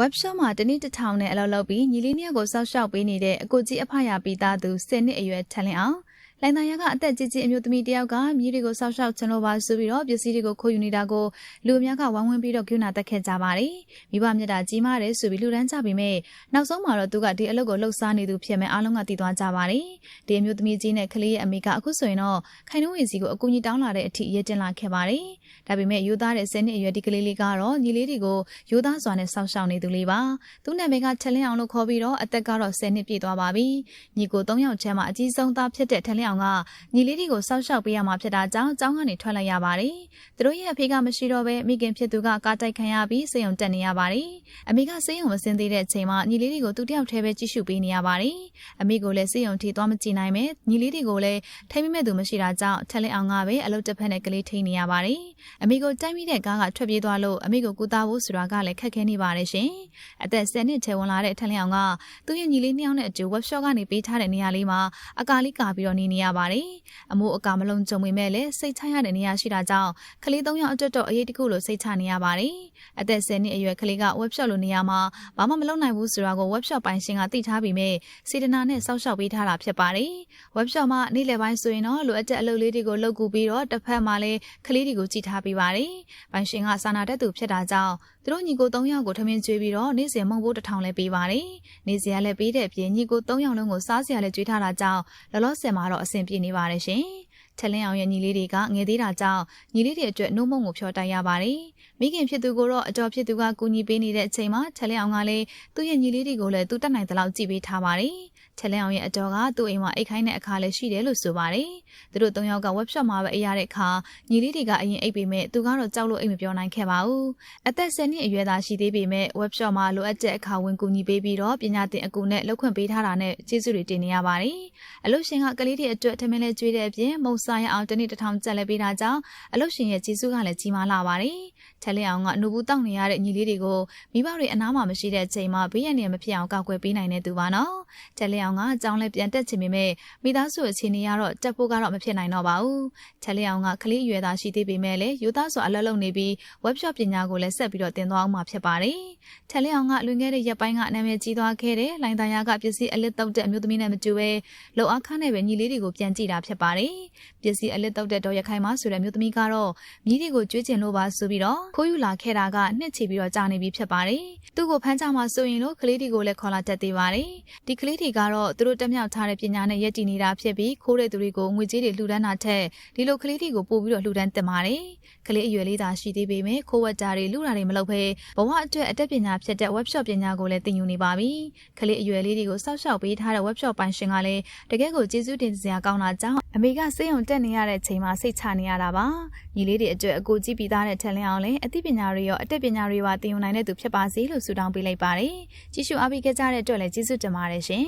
webshop မှာတနေ့တစ်ထောင်နဲ့အလုပ်လုပ်ပြီးညီလေးနှစ်ယောက်ကိုစောက်ရှောက်ပေးနေတဲ့အကိုကြီးအဖရပြီးသားသူ10နှစ်အရွယ်ထက်လင်းအောင် လိုင်သားရကအသက်ကြီးကြီးအမျိုးသမီးတစ်ယောက်ကမြည်တွေကိုစောက်ရှောက်ချင်လို့ပါဆိုပြီးတော့ပစ္စည်းတွေကိုခိုးယူနေတာကိုလူအများကဝိုင်းဝန်းပြီးတော့ကျူနာတက်ခဲ့ကြပါတယ်မိဘမြတ်တာကြီးမားတယ်ဆိုပြီးလူတန်းကြပြီးမဲ့နောက်ဆုံးမှာတော့သူကဒီအလုပ်ကိုလှုပ်ရှားနေသူဖြစ်မဲ့အားလုံးကတည်သွားကြပါတယ်ဒီအမျိုးသမီးကြီးနဲ့ကလေးရဲ့အမေကအခုဆိုရင်တော့ခိုင်နှုံးဝေစီကိုအကူအညီတောင်းလာတဲ့အထိရဲတင်လာခဲ့ပါတယ်ဒါပေမဲ့ယူသားတဲ့10နှစ်အရွယ်ဒီကလေးလေးကတော့ညီလေးတွေကိုယူသားစွာနဲ့စောက်ရှောက်နေသူလေးပါသူ့နာမည်ကထလင်းအောင်လို့ခေါ်ပြီးတော့အသက်ကတော့10နှစ်ပြည့်သွားပါပြီညီကို3ယောက်ချမ်းမှာအကြီးဆုံးသားဖြစ်တဲ့ထလင်းအောင်ကညီလေးတွေကိုစောက်ရှောက်ပေးရမှာဖြစ်တာကြောင့်ကျောင်းကနေထွက်လိုက်ရပါတယ်သူတို့ရဲ့အဖေကမရှိတော့ဘဲမိခင်ဖြစ်သူကကားတိုက်ခံရပြီးစေယုံတက်နေရပါတယ်အမေကစေယုံမစင်းသေးတဲ့အချိန်မှာညီလေးတွေကိုသူတယောက်တည်းပဲကြည့်ရှုပေးနေရပါတယ်အမေကလည်းစေယုံထိသွားမကြည့်နိုင်ပဲညီလေးတွေကိုလည်းထိမ့်မိမဲ့သူမရှိတာကြောင့်ထလင်းအောင်ကပဲအလုပ်တစ်ဖက်နဲ့ကလေးထိနေရပါတယ်အမေကိုတိုက်မိတဲ့ကားကထွက်ပြေးသွားလို့အမေကိုကူတာဖို့ဆိုတာကလည်းခက်ခဲနေပါတယ်ရှင်အသက်10နှစ်ထဲဝင်လာတဲ့ထလင်းအောင်ကသူ့ရဲ့ညီလေးနှစ်ယောက်နဲ့အတူ workshop ကနေပေးထားတဲ့နေရာလေးမှာအကာလေးကာပြီးတော့နေနေရပါတယ်အမိုးအကာမလုံးကြုံပေမဲ့လည်းစိတ်ချရတဲ့နေရာရှိတာကြောင့်ကလေး၃ယောက်အတွက်တော့အရေးတခုလိုစိတ်ချနေရပါတယ်အသက်10နှစ်အရွယ်ကလေးက workshop လိုနေရာမှာဘာမှမလုပ်နိုင်ဘူးဆိုတာကို workshop ပိုင်ရှင်ကသိထားပြီးမြဲစေတနာနဲ့စောက်ရှောက်ပေးထားတာဖြစ်ပါတယ် workshop မှာနေ့လယ်ပိုင်းဆိုရင်တော့လိုအပ်တဲ့အလုပ်လေးတွေကိုလုပ်ကူပြီးတော့တစ်ဖက်မှာလည်းကလေးတွေကိုကြည့်ထားပေးပါတယ်ပိုင်ရှင်ကစာနာတတ်သူဖြစ်တာကြောင့်သူတို့ညီကို၃ယောက်ကိုထမင်းကျွေးပြီးတော့နေ့စဉ်မုံဘိုးတစ်ထောင်လဲပေးပါတယ်နေ့စဉ်ကလည်းပေးတဲ့အပြင်ညီကို၃ယောက်လုံးကိုစားစရာလည်းကျွေးထားတာကြောင့်လောလောဆယ်မှာတော့အဆင်ပြေနေပါတယ်ရှင်ထလင်းအောင်ရဲ့ညီလေးတွေကငယ်သေးတာကြောင့်ညီလေးတွေအတွက်နှုတ်မုံကိုဖြောတိုက်ရပါတယ်။မိခင်ဖြစ်သူကိုတော့အတော်ဖြစ်သူကကူညီပေးနေတဲ့အချိန်မှာထလင်းအောင်ကလည်းသူ့ရဲ့ညီလေးတွေကိုလည်းသူတတ်နိုင်သလောက်ကြည့်ပေးထားပါတယ်။ ထလင်းအောင်ရဲ့အတော်ကသူ့အိမ်မှာအိတ်ခိုင်းတဲ့အခါလည်းရှိတယ်လို့ဆိုပါတယ်။သူတို့၃ယောက်က webshop မှာပဲအိပ်ရတဲ့အခါညီလေးတွေကအရင်အိပ်ပေမဲ့သူကတော့ကြောက်လို့အိမ်မပြောနိုင်ခဲ့ပါဘူး။အသက်10နှစ်အရွယ်သားရှိသေးပေမဲ့ webshop မှာလိုအပ်တဲ့အခါဝင်ကူညီပေးပြီးတော့ပညာသင်အကူနဲ့လောက်ခွင့်ပေးထားတာနဲ့ကျေးဇူးတွေတင်နေရပါတယ်။အလို့ရှင်ကကလေးတွေအတွက်ထမင်းလဲကျွေးတဲ့အပြင်မုံစားရအောင်တနေ့တစ်ထောင်ကျက်လဲပေးတာကြောင့်အလို့ရှင်ရဲ့ကျေးဇူးကလည်းကြီးမားလာပါတယ်။ထက်လင်းအောင်ကအနုဘူးတောက်နေရတဲ့ညီလေးတွေကိုမိဘတွေအနားမှာမရှိတဲ့အချိန်မှာဘေးရန်နေမဖြစ်အောင်ကောက်ွယ်ပေးနိုင်တဲ့သူပါနော်။ထက်လင်းအောင်ကအကြောင်းလဲပြန်တက်ချင်ပေမဲ့မိသားစုအခြေအနေကတော့တက်ဖို့ကတော့မဖြစ်နိုင်တော့ပါဘူး။ထက်လင်းအောင်ကကလေးအရွယ်သားရှိသေးပေမဲ့လည်းယူသားစွာအလုပ်လုပ်နေပြီး webshop ပညာကိုလည်းဆက်ပြီးတော့တင်သွားအောင်မှာဖြစ်ပါတယ်။ထက်လင်းအောင်ကလွင်ခဲ့တဲ့ရက်ပိုင်းကနာမည်ကြီးသွားခဲ့တဲ့လိုင်တန်ယာကပစ္စည်းအလစ်တုပ်တဲ့အမျိုးသမီးနဲ့မတူဘဲလုံအခါနဲ့ပဲညီလေးတွေကိုပြန်ကြည့်တာဖြစ်ပါတယ်။ပစ္စည်းအလစ်တုပ်တဲ့ဒေါ်ရခိုင်မဆိုတဲ့မျိုးသမီးကတော့မြည်တွေကိုကျွေးကျင်လို့ပါဆိုပြီးတော့ခိုးယူလာခဲ့တာကနှစ်ချီပြီးတော့ကြာနေပြီဖြစ်ပါတယ်။သူ့ကိုဖမ်းကြမှာဆိုရင်လို့ကလေးတွေကိုလည်းခေါ်လာတတ်သေးပါတယ်။ဒီကလေးတွေကတော့သူတို့တက်မြောက်ထားတဲ့ပညာနဲ့ရည်တည်နေတာဖြစ်ပြီးခိုးတဲ့သူတွေကိုငွေကြေးတွေလှူဒန်းတာထက်ဒီလိုကလေးတွေကိုပို့ပြီးတော့လှူဒန်းတင်ပါတယ်။ကလေးအရွယ်လေးသာရှိသေးပေမဲ့ခိုးဝက်တာတွေလူတာတွေမလုပ်ဘဲဘဝအတွက်အတတ်ပညာဖြစ်တဲ့ webshop ပညာကိုလည်းသင်ယူနေပါပြီ။ကလေးအရွယ်လေးတွေကိုစောက်ရှောက်ပေးထားတဲ့ webshop ပိုင်ရှင်ကလည်းတကယ်ကိုကျေးဇူးတင်စရာကောင်းတာကြောင့်အမေကစိတ်ုံတက်နေရတဲ့ချိန်မှာစိတ်ချနေရတာပါညီလေးတွေအတွက်အကူကြည့်ပြီးသားတဲ့ထက်လင်းအောင်လည်းအသိပညာတွေရောအတတ်ပညာတွေပါသင်ယူနိုင်တဲ့သူဖြစ်ပါစေလို့ဆုတောင်းပေးလိုက်ပါတယ်ကြည့်ရှုအားပေးကြတဲ့အတွက်လည်းကျေးဇူးတင်ပါတယ်ရှင်